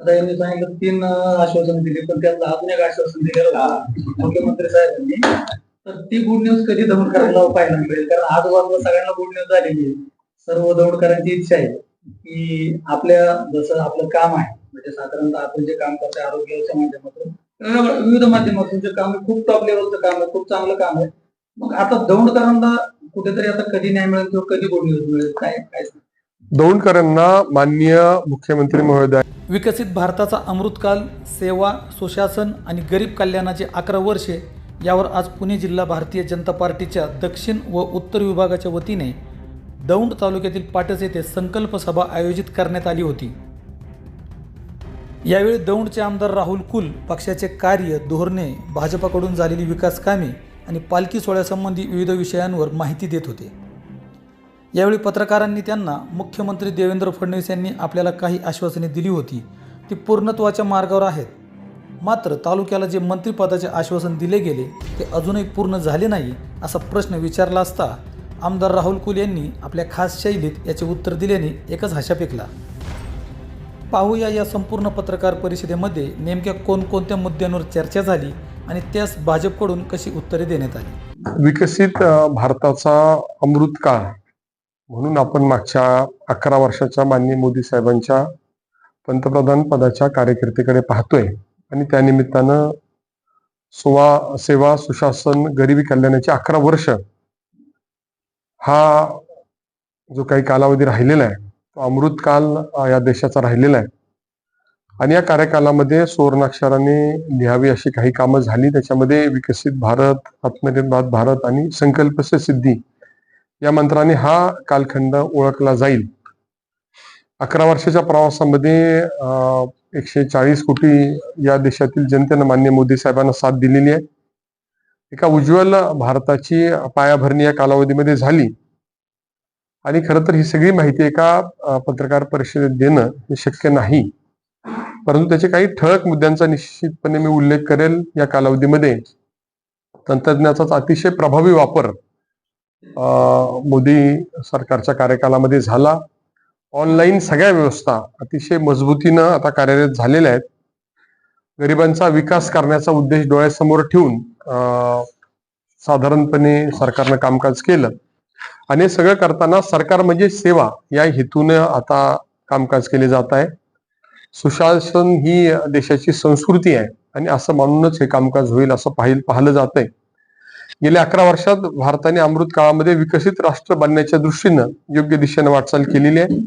आता यांनी सांगितलं तीन आश्वासन दिली पण त्यातलं अजून एक आश्वासन दिलेलं होतं. मुख्यमंत्री साहेबांनी. तर ती गुड न्यूज कधी दौंडकरांना पाहायला मिळेल? कारण आजूबाजूला सगळ्यांना गुड न्यूज झालेली आहे. सर्व दौंडकरांची इच्छा आहे की आपल्या जसं आपलं काम आहे म्हणजे साधारणतः आपण जे काम करतोय आरोग्याच्या माध्यमातून विविध माध्यमातून जे काम आहे खूप टॉप लेवलचं काम आहे खूप चांगलं काम आहे. मग आता दौंडकरांना कुठेतरी आता कधी न्याय मिळेल किंवा कधी गुड न्यूज मिळेल? काय काय दौंडकरांना माननीय मुख्यमंत्री महोदय विकसित भारताचा अमृतकाल सेवा सुशासन आणि गरीब कल्याणाचे अकरा वर्षे यावर आज पुणे जिल्हा भारतीय जनता पार्टीच्या दक्षिण व उत्तर विभागाच्या वतीने दौंड तालुक्यातील पाटस येथे संकल्प सभा आयोजित करण्यात आली होती. यावेळी दौंडचे आमदार राहुल कुल पक्षाचे कार्य धोरणे भाजपाकडून झालेली विकास कामे आणि पालखी सोहळ्यासंबंधी विविध विषयांवर माहिती देत होते. यावेळी पत्रकारांनी त्यांना मुख्यमंत्री देवेंद्र फडणवीस यांनी आपल्याला काही आश्वासने दिली होती ती पूर्णत्वाच्या मार्गावर आहेत. मात्र तालुक्याला जे मंत्रिपदाचे आश्वासन दिले गेले ते अजूनही पूर्ण झाले नाही असा प्रश्न विचारला असता आमदार राहुल कुल यांनी आपल्या खास शैलीत याचे उत्तर दिल्याने एकच हाशा फेकला. पाहूया या संपूर्ण पत्रकार परिषदेमध्ये नेमक्या कोणकोणत्या मुद्द्यांवर चर्चा झाली आणि त्यास भाजपकडून कशी उत्तरे देण्यात आली? विकसित भारताचा भारताचा अमृतकाळ म्हणून आपण मागच्या अकरा वर्षाच्या माननीय मोदी साहेबांच्या पंतप्रधान पदाच्या कार्यकर्तेकडे पाहतोय. आणि त्यानिमित्तानं सुवा सेवा सुशासन गरिबी कल्याणाचे अकरा वर्ष हा जो काही कालावधी राहिलेला आहे तो अमृतकाल या देशाचा राहिलेला आहे. आणि या कार्यकालामध्ये सुवर्णाक्षराने लिहावी अशी काही कामं झाली. त्याच्यामध्ये विकसित भारत आत्मनिर्भर भारत आणि संकल्प सिद्धी या मंत्राने हा कालखंड ओळखला जाईल. अकरा वर्षाच्या प्रवासामध्ये एकशे चाळीस कोटी या देशातील जनतेनं मान्य मोदी साहेबांना साथ दिलेली आहे. एका उज्ज्वल भारताची पायाभरणी या कालावधीमध्ये झाली. आणि खरं तर ही सगळी माहिती एका पत्रकार परिषदेत देणं हे शक्य नाही. परंतु त्याचे काही ठळक मुद्द्यांचा निश्चितपणे मी उल्लेख करेल या कालावधीमध्ये. तंत्रज्ञानाचा अतिशय प्रभावी वापर मोदी सरकारच्या कार्यकालामध्ये झाला. ऑनलाईन सगळ्या व्यवस्था अतिशय मजबूतीनं आता कार्यरत झालेल्या आहेत. गरिबांचा विकास करण्याचा उद्देश डोळ्यासमोर ठेवून साधारणपणे सरकारनं कामकाज केलं. आणि सगळं करताना सरकार म्हणजे सेवा या हेतूनं आता कामकाज केले जात आहे. सुशासन ही देशाची संस्कृती आहे आणि असं म्हणूनच हे कामकाज होईल असं पाहिलं पाहिलं जात आहे गेल्या अकरा वर्षात भारताने अमृत काळामध्ये विकसित राष्ट्र बनण्याच्या दृष्टीनं योग्य दिशेने वाटचाल केलेली आहे.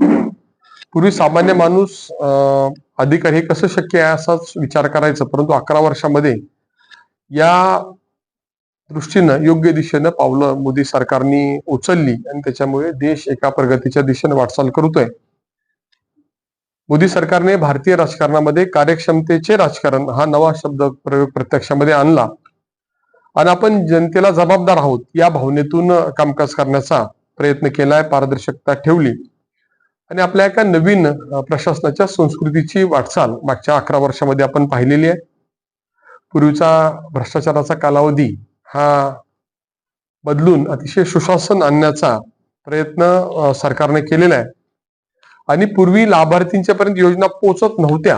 पूर्वी सामान्य माणूस अं, अधिकार हे कसं शक्य आहे असाच विचार करायचा परंतु अकरा वर्षामध्ये या दृष्टीनं योग्य दिशेनं पावलं मोदी सरकारने उचलली आणि त्याच्यामुळे देश एका प्रगतीच्या दिशेने वाटचाल करतोय. मोदी सरकारने भारतीय राजकारणामध्ये कार्यक्षमतेचे राजकारण हा नवा शब्द प्रयोग प्रत्यक्षामध्ये आणला. आणि आपण जनतेला जबाबदार आहोत या भावनेतून कामकाज करण्याचा प्रयत्न केलाय पारदर्शकता ठेवली. आणि आपल्या एका नवीन प्रशासनाच्या संस्कृतीची वाटचाल मागच्या अकरा वर्षामध्ये आपण पाहिलेली आहे. पूर्वीचा भ्रष्टाचाराचा कालावधी हा बदलून अतिशय सुशासन आणण्याचा प्रयत्न सरकारने केलेला आहे. आणि पूर्वी लाभार्थींच्या पर्यंत योजना पोहोचत नव्हत्या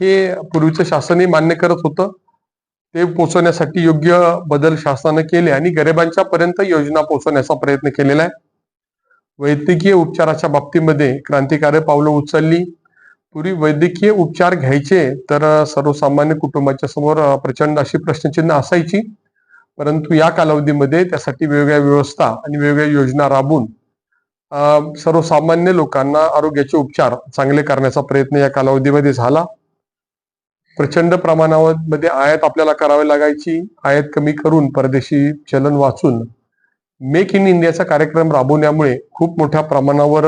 हे पूर्वीचं शासनही मान्य करत होतं. ते पोहोचवण्यासाठी योग्य बदल शासनानं केले आणि गरिबांच्या पर्यंत योजना पोहोचवण्याचा प्रयत्न केलेला आहे. वैद्यकीय उपचाराच्या बाबतीमध्ये क्रांतिकारक पावलं उचलली. पूर्वी वैद्यकीय उपचार घ्यायचे तर सर्वसामान्य कुटुंबाच्या समोर प्रचंड अशी प्रश्नचिन्ह असायची. परंतु या कालावधीमध्ये त्यासाठी वेगवेगळ्या व्यवस्था आणि वेगवेगळ्या योजना राबून सर्वसामान्य लोकांना आरोग्याचे उपचार चांगले करण्याचा प्रयत्न या कालावधीमध्ये झाला. प्रचंड प्रमाणामध्ये आयात आपल्याला करावी लागायची. आयात कमी करून परदेशी चलन वाचून मेक इन इंडियाचा कार्यक्रम राबवण्यामुळे खूप मोठ्या प्रमाणावर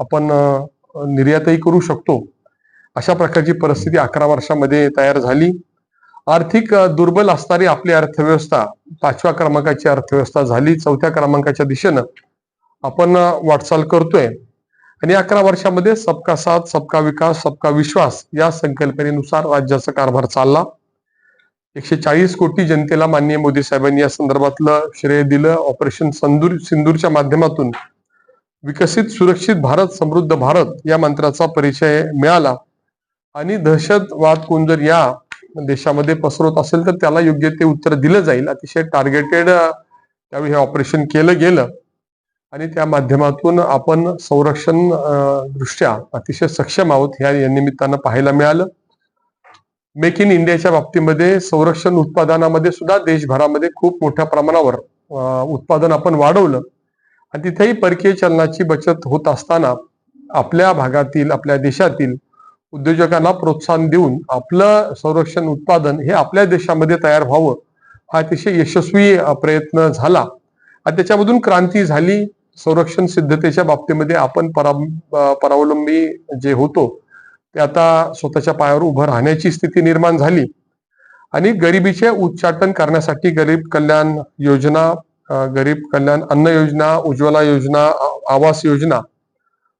आपण निर्यातही करू शकतो. अशा प्रकारची परिस्थिती अकरा वर्षामध्ये तयार झाली. आर्थिक दुर्बल असणारी आपली अर्थव्यवस्था पाचव्या क्रमांकाची अर्थव्यवस्था झाली. चौथ्या क्रमांकाच्या दिशेनं आपण वाटचाल करतोय. आणि अकरा वर्षामध्ये सबका साथ सबका विकास सबका विश्वास या संकल्पनेनुसार राज्याचा कारभार चालला. एकशे चाळीस कोटी जनतेला माननीय मोदी साहेबांनी या संदर्भातलं श्रेय दिलं. ऑपरेशन संदूर सिंदूरच्या माध्यमातून विकसित सुरक्षित भारत समृद्ध भारत या मंत्राचा परिचय मिळाला. आणि दहशतवाद कोण जर या देशामध्ये पसरवत असेल तर त्याला योग्य ते उत्तर दिलं जाईल. अतिशय टार्गेटेड त्यावेळी हे ऑपरेशन केलं गेलं. आणि त्या माध्यमातून आपण संरक्षण दृष्ट्या अतिशय सक्षम आहोत ह्या या निमित्तानं पाहायला मिळालं. मेक इन इंडियाच्या बाबतीमध्ये संरक्षण उत्पादनामध्ये सुद्धा देशभरामध्ये खूप मोठ्या प्रमाणावर उत्पादन आपण वाढवलं. आणि तिथेही परकीय चलनाची बचत होत असताना आपल्या भागातील आपल्या देशातील उद्योजकांना प्रोत्साहन देऊन आपलं संरक्षण उत्पादन हे आपल्या देशामध्ये तयार व्हावं हा अतिशय यशस्वी प्रयत्न झाला. आणि त्याच्यामधून क्रांती झाली. संरक्षण सिद्धतेच्या बाबतीमध्ये आपण परा परावलंबी जे होतो ते आता स्वतःच्या पायावर उभं राहण्याची स्थिती निर्माण झाली. आणि गरिबीचे उच्चाटन करण्यासाठी गरीब कल्याण योजना गरीब कल्याण अन्न योजना उज्ज्वला योजना आवास योजना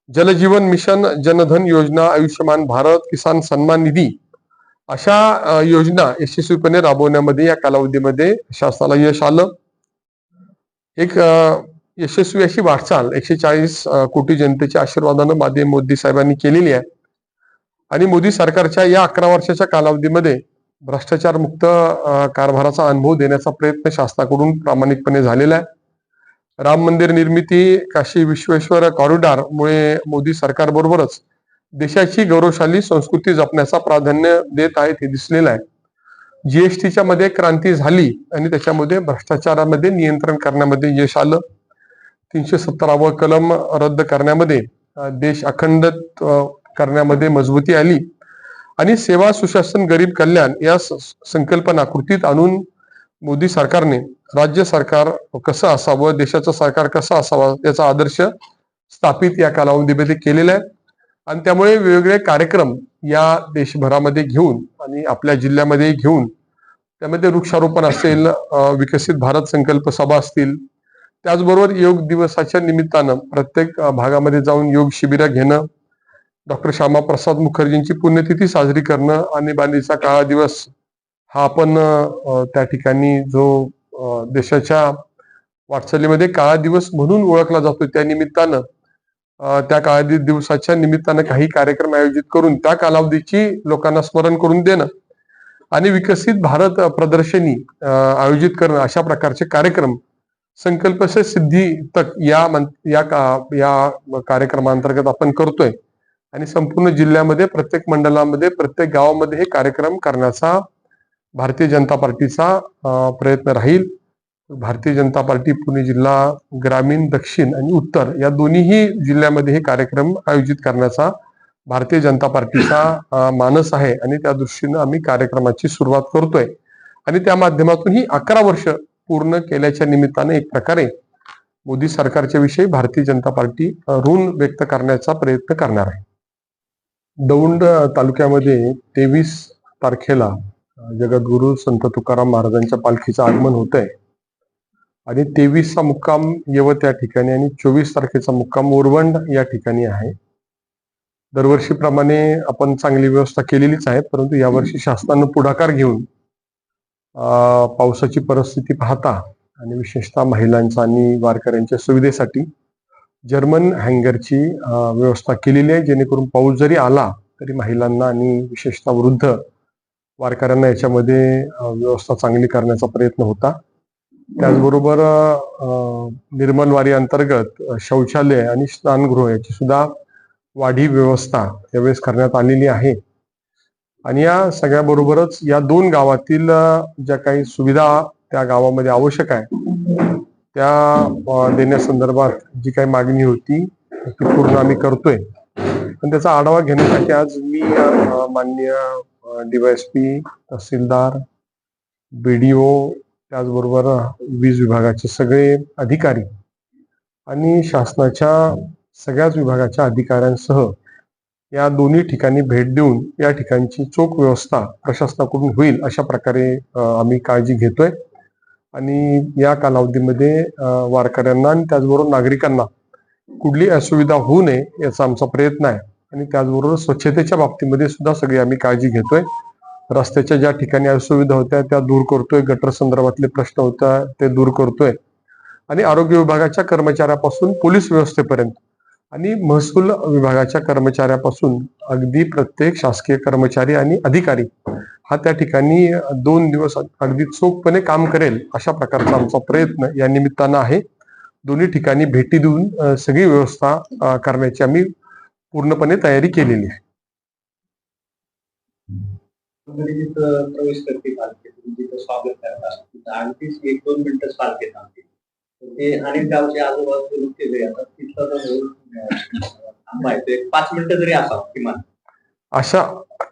जलजीवन मिशन जनधन योजना आयुष्यमान भारत किसान सन्मान निधी अशा योजना यशस्वीपणे राबवण्यामध्ये या कालावधीमध्ये शासनाला यश आलं. एक यशस्वी अशी वाटचाल एकशे चाळीस कोटी जनतेच्या आशीर्वादानं माध्यम मोदी साहेबांनी केलेली आहे. आणि मोदी सरकारच्या या अकरा वर्षाच्या कालावधीमध्ये भ्रष्टाचार मुक्त कारभाराचा अनुभव देण्याचा प्रयत्न शासनाकडून प्रामाणिकपणे झालेला आहे. राम मंदिर निर्मिती काशी विश्वेश्वर कॉरिडॉर मुळे मोदी सरकारबरोबरच देशाची गौरवशाली संस्कृती जपण्याचा प्राधान्य देत आहेत हे दिसलेलं आहे. जीएसटीच्या मध्ये क्रांती झाली आणि त्याच्यामध्ये भ्रष्टाचारामध्ये नियंत्रण करण्यामध्ये यश आलं. तीनशे सत्तरावं कलम रद्द करण्यामध्ये देश अखंड करण्यामध्ये मजबूती आली. आणि सेवा सुशासन गरीब कल्याण या स- संकल्पना कृतीत आणून मोदी सरकारने राज्य सरकार कसं असावं देशाचं सरकार कसं असावं याचा आदर्श स्थापित या कालावधीमध्ये केलेला आहे. आणि त्यामुळे वेगवेगळे कार्यक्रम या देशभरामध्ये घेऊन आणि आपल्या जिल्ह्यामध्ये घेऊन त्यामध्ये वृक्षारोपण असेल विकसित भारत संकल्प सभा असतील त्याचबरोबर योग दिवसाच्या निमित्तानं प्रत्येक भागामध्ये जाऊन योग शिबिरा घेणं डॉक्टर श्यामाप्रसाद मुखर्जींची पुण्यतिथी साजरी करणं आणि बांधीचा काळा दिवस हा आपण त्या ठिकाणी जो देशाच्या वाटचालीमध्ये काळा दिवस म्हणून ओळखला जातो त्या निमित्तानं त्या काळा दिवसाच्या निमित्तानं काही कार्यक्रम आयोजित करून त्या कालावधीची लोकांना स्मरण करून देणं आणि विकसित भारत प्रदर्शनी आयोजित करणं अशा प्रकारचे कार्यक्रम संकल्प से सिद्धी तक या या या कार्यक्रमांतर्गत आपण करतोय. आणि संपूर्ण जिल्ह्यामध्ये प्रत्येक मंडळामध्ये प्रत्येक गावामध्ये हे कार्यक्रम करण्याचा भारतीय जनता पार्टीचा प्रयत्न राहील. भारतीय जनता पार्टी पुणे जिल्हा ग्रामीण दक्षिण आणि उत्तर या दोन्हीही जिल्ह्यामध्ये हे कार्यक्रम आयोजित करण्याचा भारतीय जनता पार्टीचा मानस आहे. आणि त्या दृष्टीनं आम्ही कार्यक्रमाची सुरुवात करतोय. आणि त्या माध्यमातून ही अकरा वर्ष पूर्ण केल्याच्या निमित्ताने एक प्रकारे मोदी सरकारच्या विषयी भारतीय जनता पार्टी ऋण व्यक्त करण्याचा प्रयत्न करणार आहे. दौंड तालुक्यामध्ये तेवीस तारखेला जगद्गुरु संत तुकाराम महाराजांच्या पालखीचं आगमन होत आहे आणि तेवीसचा मुक्काम यवत या ठिकाणी आणि चोवीस तारखेचा मुक्काम ओरवंड या ठिकाणी आहे. दरवर्षीप्रमाणे आपण चांगली व्यवस्था केलेलीच आहे परंतु यावर्षी शासनानं पुढाकार घेऊन पावसाची परिस्थिती पाहता आणि विशेषतः महिलांचा आणि वारकऱ्यांच्या सुविधेसाठी जर्मन हँगरची व्यवस्था केलेली आहे. जेणेकरून पाऊस जरी आला तरी महिलांना आणि विशेषतः वृद्ध वारकऱ्यांना याच्यामध्ये व्यवस्था चांगली करण्याचा प्रयत्न होता. त्याचबरोबर निर्मलवारी अंतर्गत शौचालय आणि स्नानगृह याची सुद्धा वाढी व्यवस्था यावेळेस करण्यात आलेली आहे. आणि या सगळ्याबरोबरच या दोन गावातील ज्या काही सुविधा त्या गावामध्ये आवश्यक आहे त्या देण्यासंदर्भात जी काही मागणी होती ती पूर्ण आम्ही करतोय. पण त्याचा आढावा घेण्यासाठी आज मी माननीय डीवायएसपी तहसीलदार बीडीओ त्याचबरोबर वीज विभागाचे सगळे अधिकारी आणि शासनाच्या सगळ्याच विभागाच्या अधिकाऱ्यांसह या दोन्ही ठिकाणी भेट देऊन या ठिकाणची चोख व्यवस्था प्रशासनाकडून होईल अशा प्रकारे आम्ही काळजी घेतोय. आणि या कालावधीमध्ये वारकऱ्यांना आणि त्याचबरोबर नागरिकांना कुठली असुविधा होऊ नये याचा आमचा प्रयत्न आहे. आणि त्याचबरोबर स्वच्छतेच्या बाबतीमध्ये सुद्धा सगळी आम्ही काळजी घेतोय. रस्त्याच्या ज्या ठिकाणी असुविधा होत्या त्या दूर करतोय. गटर संदर्भातले प्रश्न होत्या ते दूर करतोय. आणि आरोग्य विभागाच्या कर्मचाऱ्यापासून पोलीस व्यवस्थेपर्यंत आणि महसूल विभागाच्या कर्मचाऱ्यापासून अगदी प्रत्येक शासकीय कर्मचारी आणि अधिकारी हा त्या ठिकाणी दोन दिवस अगदी चोखपणे काम करेल अशा प्रकारचा आमचा प्रयत्न या निमित्तानं आहे. दोन्ही ठिकाणी भेटी देऊन सगळी व्यवस्था करण्याची आम्ही पूर्णपणे तयारी केलेली आहे. प्रवेश करते स्वागत एक दोन मिनिटच ते अनेक गावचे तिथला थांबा एक पाच मिनिटं जरी असावं किमान. अशा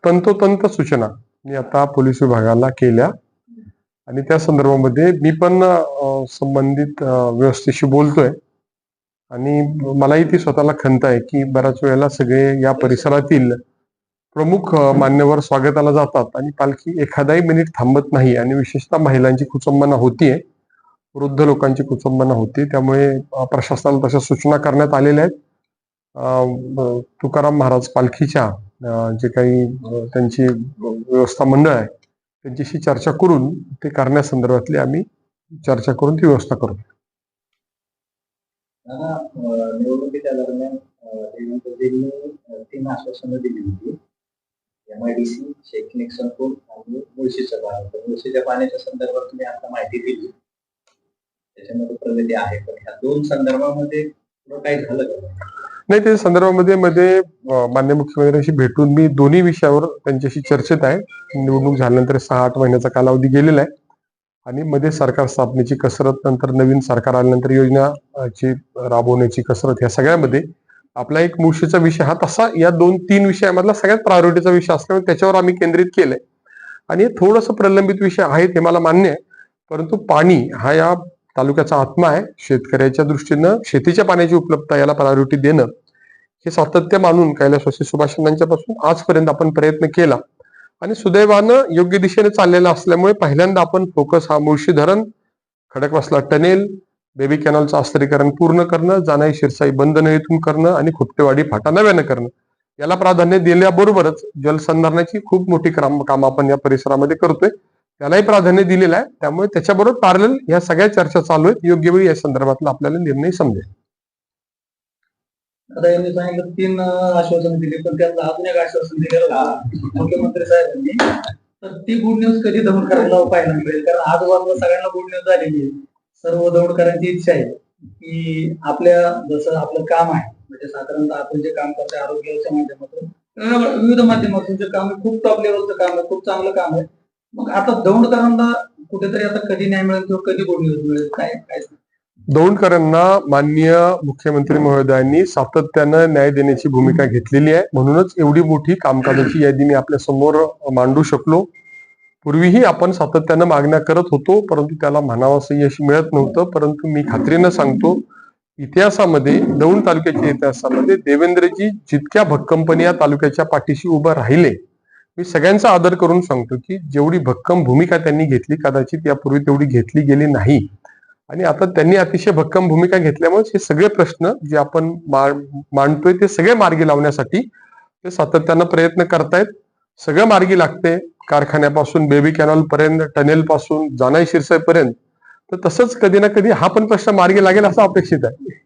तंतोतंत सूचना मी आता पोलीस विभागाला केल्या. आणि त्या संदर्भामध्ये मी पण संबंधित व्यवस्थेशी बोलतोय. आणि मलाही ती स्वतःला खंत आहे की बऱ्याच वेळेला सगळे या परिसरातील प्रमुख मान्यवर स्वागताला जातात. आणि पालखी एखादाही मिनिट थांबत नाही. आणि विशेषतः महिलांची खुचंबना होतीये. वृद्ध लोकांची कुचंबना होती. त्यामुळे प्रशासनाला तशा सूचना करण्यात आलेल्या आहेत. तुकाराम महाराज पालखीच्या जे काही त्यांची व्यवस्था मंडळ आहे त्यांच्याशी चर्चा करून ते करण्यासंदर्भातली आम्ही चर्चा करून ती व्यवस्था करू. निवडणुकीच्या दरम्यान देवेंद्र तीन आश्वासनं दिली होती. एमआयडीसी शैक्षणिक संकुल आणि मुळशीचं पाणी. तर मुळशीच्या पाण्याच्या संदर्भात तुम्ही आता माहिती दिली. त्याच्यामध्ये प्रगती आहे. पण ह्या दोन संदर्भामध्ये काही झालं का? नाही त्या संदर्भामध्ये मध्ये मान्य मुख्यमंत्र्यांशी भेटून मी दोन्ही विषयावर त्यांच्याशी चर्चेत आहे. निवडणूक झाल्यानंतर सहा आठ महिन्याचा कालावधी गेलेला आहे. आणि मध्ये सरकार स्थापनेची कसरत नंतर नवीन सरकार आल्यानंतर योजनाची राबवण्याची कसरत या सगळ्यामध्ये आपला एक मुळशीचा विषय हा तसा या दोन तीन विषयामधला सगळ्यात प्रायोरिटीचा विषय असल्यामुळे त्याच्यावर आम्ही केंद्रित केलंय. आणि हे थोडंसं प्रलंबित विषय आहेत हे मला मान्य आहे. परंतु पाणी हा या तालुक्याचा आत्मा आहे. शेतकऱ्याच्या दृष्टीनं शेतीच्या पाण्याची उपलब्धता याला प्रायोरिटी देणं हे सातत्य मानून कैलासवासी सुभाषांच्यापासून आजपर्यंत आपण प्रयत्न केला. आणि सुदैवानं योग्य दिशेने चाललेला असल्यामुळे पहिल्यांदा आपण फोकस हा मुळशी धरण खडकवासला टनेल बेबी कॅनलचं आस्तरीकरण पूर्ण करणं जाणाई शिरसाई बंद नळीतून करणं आणि खुपटेवाडी फाटा नव्यानं करणं. याला प्राधान्य दिल्याबरोबरच जलसंधारणाची खूप मोठी काम काम आपण या परिसरामध्ये करतोय. त्यालाही प्राधान्य दिलेलं आहे. त्यामुळे त्याच्याबरोबर पॅरल या सगळ्या चर्चा चालू आहेत. योग्य वेळी या संदर्भातला आपल्याला निर्णय समजेल. आता यांनी सांगितलं तीन आश्वासन दिली पण त्यातलं अजून एक आश्वासन दिलेलं मुख्यमंत्री साहेबांनी. तर ती गुड न्यूज कधी दमन करायला पाहायला मिळेल? कारण आजूबाजूला सगळ्यांना गुड न्यूज झालेली आहे. सर्व दौडकरांची इच्छा आहे की आपल्या जसं आपलं काम आहे म्हणजे साधारणतः आपण जे काम करतोय आरोग्याच्या माध्यमातून विविध माध्यमातून जे काम आहे खूप टॉप लेवलचं काम आहे खूप चांगलं काम आहे. मग आता दौंडकरांना कुठेतरी आता कधी न्याय मिळेल किंवा कधी गुड मिळेल काय काय? दौंडकरांना माननीय मुख्यमंत्री महोदयांनी सातत्यानं न्याय देण्याची भूमिका घेतलेली आहे. म्हणूनच एवढी मोठी कामकाजाची यादी मी आपल्यासमोर मांडू शकलो. पूर्वीही आपण सातत्यानं मागण्या करत होतो परंतु त्याला म्हणावंसं यश मिळत नव्हतं. परंतु मी खात्रीनं सांगतो इतिहासामध्ये दौंड तालुक्याच्या इतिहासामध्ये देवेंद्रजी जितक्या भक्कमपणे या तालुक्याच्या पाठीशी उभं राहिले मी सगळ्यांचा आदर करून सांगतो की जेवढी भक्कम भूमिका त्यांनी घेतली कदाचित यापूर्वी तेवढी घेतली गेली नाही. आणि आता त्यांनी अतिशय भक्कम भूमिका घेतल्यामुळे हे सगळे प्रश्न जे आपण मांडतोय ते सगळे मार्गी लावण्यासाठी ते सातत्यानं प्रयत्न करतायत. सगळं मार्गी लागते. कारखान्यापासून बेबी कॅनॉल पर्यंत टनेल पासून जानाई शिरसाई पर्यंत. तर तसंच कधी ना कधी हा पण प्रश्न मार्गी लागेल असं अपेक्षित आहे.